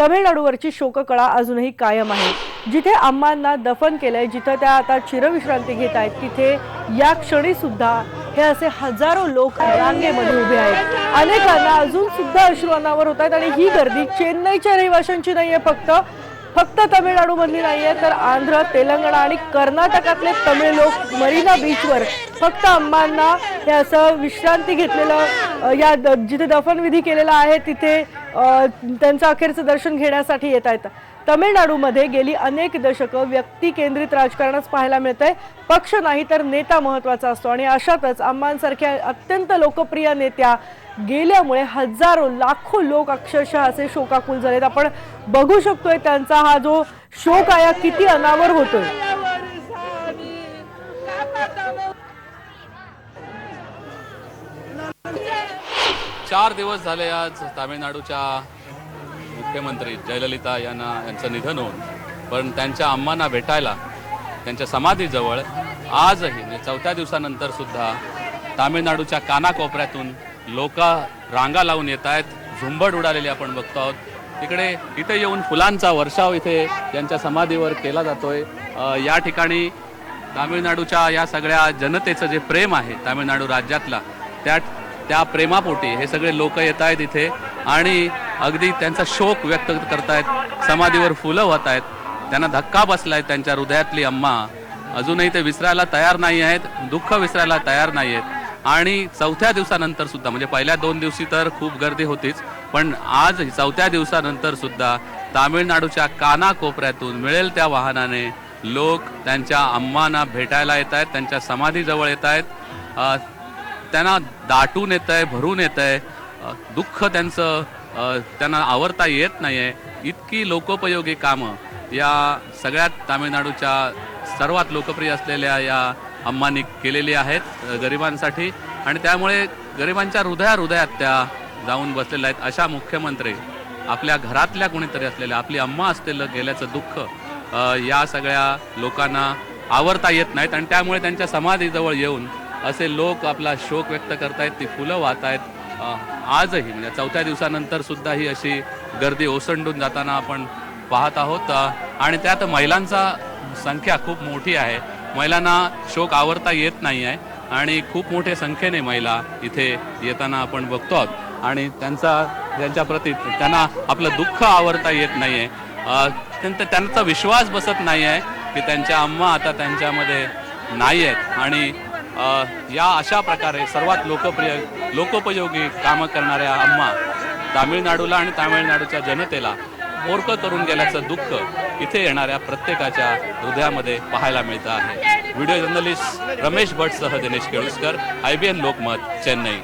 तमिळनाडूवरची शोककळा अजूनही कायम आहे. जिथे अम्मांना दफन केलंय जिथं त्या आता चिरविश्रांती घेत आहेत तिथे या क्षणी सुद्धा हे असे हजारो लोक रांगेमध्ये उभे आहेत. अनेकांना अजून सुद्धा अश्रू अनावर होत आहेत आणि ही गर्दी चेन्नईच्या रहिवाशांची नाहीये फक्त. फक्त तामिळनाडूमधली नाहीये तर आंध्र तेलंगणा आणि कर्नाटकातले तमिळ लोक मरीना बीचवर फक्त अम्मांना हे असं विश्रांती घेतलेलं या द- जिथे दफनविधी केलेला आहे तिथे त्यांचं अखेरचं दर्शन घेण्यासाठी येत आहेत. तमिळनाडूमध्ये गेली अनेक दशकं व्यक्ती केंद्रित राजकारणच पाहायला आहे पक्ष नाही तर नेता महत्त्वाचा असतो. आणि अशातच अम्मांसारख्या अत्यंत लोकप्रिय नेत्या गेल्यामुळे हजारो लाखो लोक अक्षरशः असे शोकाकुल झालेत. आपण बघू शकतोय त्यांचा हा जो शोक आहे हा किती अनावर होतोय. चार दिवस झाले आज तामिळनाडूच्या मुख्यमंत्री जयललिता यांना यांचं निधन होऊन पण त्यांच्या अम्मांना भेटायला त्यांच्या समाधीजवळ आजही म्हणजे चौथ्या दिवसानंतर सुद्धा तामिळनाडूच्या कानाकोपऱ्यातून लोक रांगा लावून येत आहेत झुंबड उडालेली आपण बघतो आहोत. तिकडे इथे येऊन फुलांचा वर्षाव इथे त्यांच्या समाधीवर केला जातोय. या ठिकाणी तामिळनाडूच्या या सगळ्या जनतेचं जे प्रेम आहे तामिळनाडू राज्यातला त्या त्या प्रेमापोटी हे सगळे लोक येत आहेत इथे आणि अगदी त्यांचा शोक व्यक्त करतायत समाधीवर फुलं होत आहेत. त्यांना धक्का बसलाय त्यांच्या हृदयातली अम्मा. अजूनही ते विसरायला तयार नाही आहेत दुःख विसरायला तयार नाही आहेत. आणि चौथ्या दिवसानंतर सुद्धा म्हणजे पहिल्या दोन दिवशी तर खूप गर्दी होतीच पण आज चौथ्या दिवसानंतर सुद्धा तामिळनाडूच्या कानाकोपऱ्यातून मिळेल त्या वाहनाने लोक त्यांच्या अम्मांना भेटायला येत आहेत त्यांच्या समाधीजवळ येत आहेत. त्यांना दाटून येत आहे भरून येत आहे दुःख त्यांचं त्यांना आवरता येत नाही आहे इतकी लोकोपयोगी कामं. या सगळ्यात तामिळनाडूच्या सर्वात लोकप्रिय असलेल्या या अम्मांनी केलेली आहेत गरिबांसाठी. आणि त्यामुळे गरिबांच्या हृदया हृदयात त्या जाऊन बसलेल्या आहेत. अशा मुख्यमंत्री आपल्या घरातल्या कोणीतरी असलेल्या आपली अम्मा असलेलं गेल्याचं दुःख या सगळ्या लोकांना आवरता येत नाहीत. आणि त्यामुळे त्यांच्या समाधीजवळ येऊन असे लोक आपला शोक व्यक्त करतायत ती फुलं वाहत आहेत आजही म्हणजे चौथ्या दिवसानंतर सुद्धा ही अशी गर्दी ओसंडून जाताना आपण पाहत आहोत. आणि त्यात महिलांचा संख्या खूप मोठी आहे. महिलांना शोक आवरता येत नाही आहे आणि खूप मोठ्या संख्येने महिला इथे येताना आपण बघतो आहोत. आणि त्यांचा त्यांच्या प्रती त्यांना आपलं दुःख आवरता येत नाही आहे त्यांचा त्यांचा विश्वास बसत नाही आहे की त्यांच्या अम्मा आता त्यांच्यामध्ये नाही आहेत आणि या अशा प्रकारे सर्वात लोकप्रिय लोकोपयोगी कामं करणाऱ्या अम्मा तामिळनाडूला आणि तामिळनाडूच्या जनतेला मोर्क करून गेल्याचं दुःख इथे येणाऱ्या प्रत्येकाच्या हृदयामध्ये पाहायला मिळतं आहे. Video journalist Ramesh भटसह Dinesh Keluskar I B N Lokmat Chennai.